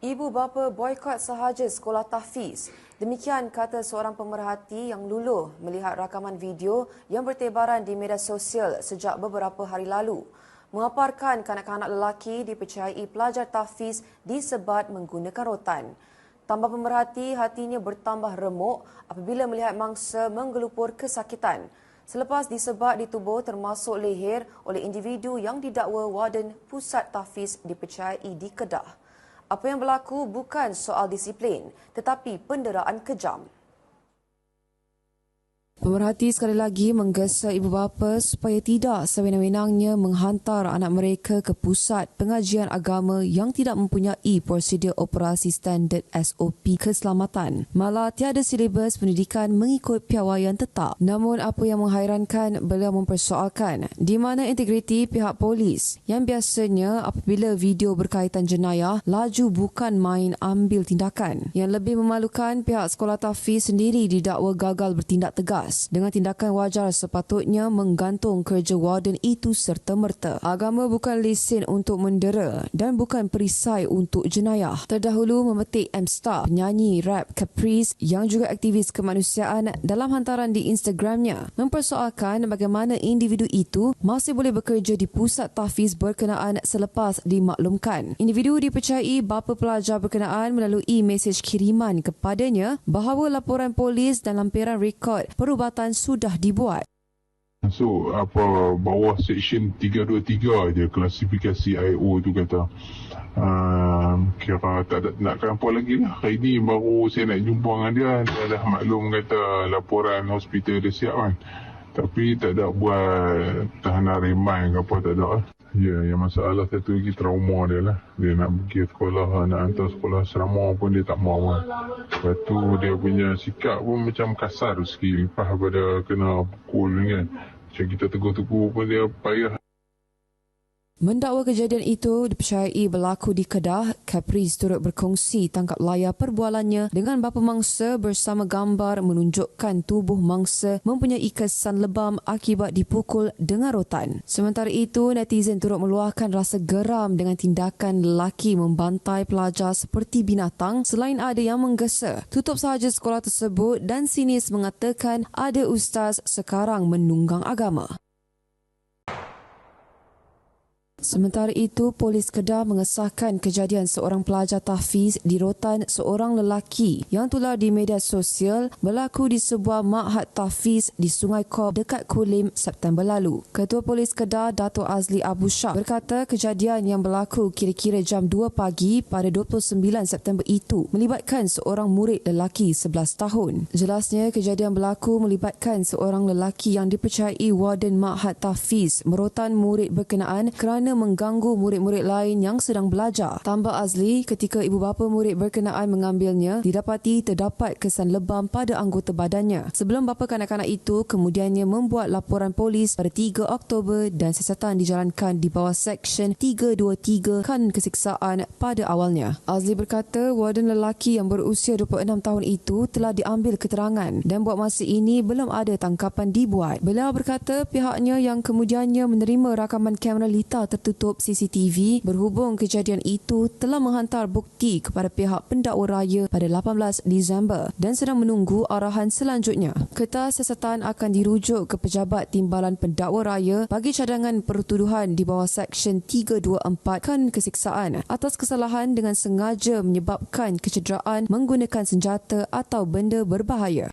Ibu bapa boykot sahaja sekolah tahfiz. Demikian kata seorang pemerhati yang luluh melihat rakaman video yang bertebaran di media sosial sejak beberapa hari lalu. Mengaparkan kanak-kanak lelaki dipercayai pelajar tahfiz disebat menggunakan rotan. Tambah pemerhati, hatinya bertambah remuk apabila melihat mangsa menggelupur kesakitan selepas disebat di tubuh termasuk leher oleh individu yang didakwa warden pusat tahfiz dipercayai di Kedah. Apa yang berlaku bukan soal disiplin tetapi penderaan kejam. Pemerhati sekali lagi menggesa ibu bapa supaya tidak sewenang-wenangnya menghantar anak mereka ke pusat pengajian agama yang tidak mempunyai prosedur operasi standard SOP keselamatan. Malah tiada silibus pendidikan mengikut piawaian tetap. Namun apa yang menghairankan beliau mempersoalkan di mana integriti pihak polis yang biasanya apabila video berkaitan jenayah laju bukan main ambil tindakan. Yang lebih memalukan pihak sekolah tahfiz sendiri didakwa gagal bertindak tegas tegas dengan tindakan wajar sepatutnya menggantung kerja warden itu serta-merta. Agama bukan lesen untuk mendera dan bukan perisai untuk jenayah. Terdahulu memetik M-Star, penyanyi rap Caprice yang juga aktivis kemanusiaan dalam hantaran di Instagramnya mempersoalkan bagaimana individu itu masih boleh bekerja di pusat tahfiz berkenaan selepas dimaklumkan. Individu dipercayai bapa pelajar berkenaan melalui mesej kiriman kepadanya bahawa laporan polis dan lampiran rekod perubatan perubatan sudah dibuat. So apa bawah section 323 je klasifikasi IO tu kata. Uh, kira tak ada nak apa lagi lah. Hari ni baru saya nak jumpa dengan dia dia dah maklum kata laporan hospital dia siap kan tapi tak ada buat tahanan remind ke apa tak ada lah. Ya, yang masalah satu lagi trauma dia lah. Dia nak pergi sekolah, nak hantar sekolah serama pun dia tak mahu. Lah. Lepas tu dia punya sikap pun macam kasar sikit. Lepas pada kena pukul ni kan. Macam kita tegur-tegur pun dia payah. Mendakwa kejadian itu dipercayai berlaku di Kedah, Caprice turut berkongsi tangkap layar perbualannya dengan bapa mangsa bersama gambar menunjukkan tubuh mangsa mempunyai kesan lebam akibat dipukul dengan rotan. Sementara itu, netizen turut meluahkan rasa geram dengan tindakan lelaki membantai pelajar seperti binatang selain ada yang menggesa. Tutup sahaja sekolah tersebut dan sinis mengatakan ada ustaz sekarang menunggang agama. Sementara itu, polis Kedah mengesahkan kejadian seorang pelajar tahfiz di rotan seorang lelaki yang tular di media sosial berlaku di sebuah ma'had tahfiz di Sungai Kop dekat Kulim September lalu. Ketua Polis Kedah, Dato' Azli Abu Shah berkata kejadian yang berlaku kira-kira jam 2 pagi pada 29 September itu melibatkan seorang murid lelaki 11 tahun. Jelasnya, kejadian berlaku melibatkan seorang lelaki yang dipercayai warden ma'had tahfiz merotan murid berkenaan kerana kerana mengganggu murid-murid lain yang sedang belajar. Tambah Azli, ketika ibu bapa murid berkenaan mengambilnya, didapati terdapat kesan lebam pada anggota badannya. Sebelum bapa kanak-kanak itu kemudiannya membuat laporan polis pada 3 Oktober dan siasatan dijalankan di bawah Seksyen 323 kan kesiksaan pada awalnya. Azli berkata warden lelaki yang berusia 26 tahun itu telah diambil keterangan dan buat masa ini belum ada tangkapan dibuat. Beliau berkata pihaknya yang kemudiannya menerima rakaman kamera lita tertutup CCTV berhubung kejadian itu telah menghantar bukti kepada pihak pendakwa raya pada 18 Disember dan sedang menunggu arahan selanjutnya. Kertas siasatan akan dirujuk ke pejabat timbalan pendakwa raya bagi cadangan pertuduhan di bawah Seksyen 324 kan kesiksaan atas kesalahan dengan sengaja menyebabkan kecederaan menggunakan senjata atau benda berbahaya.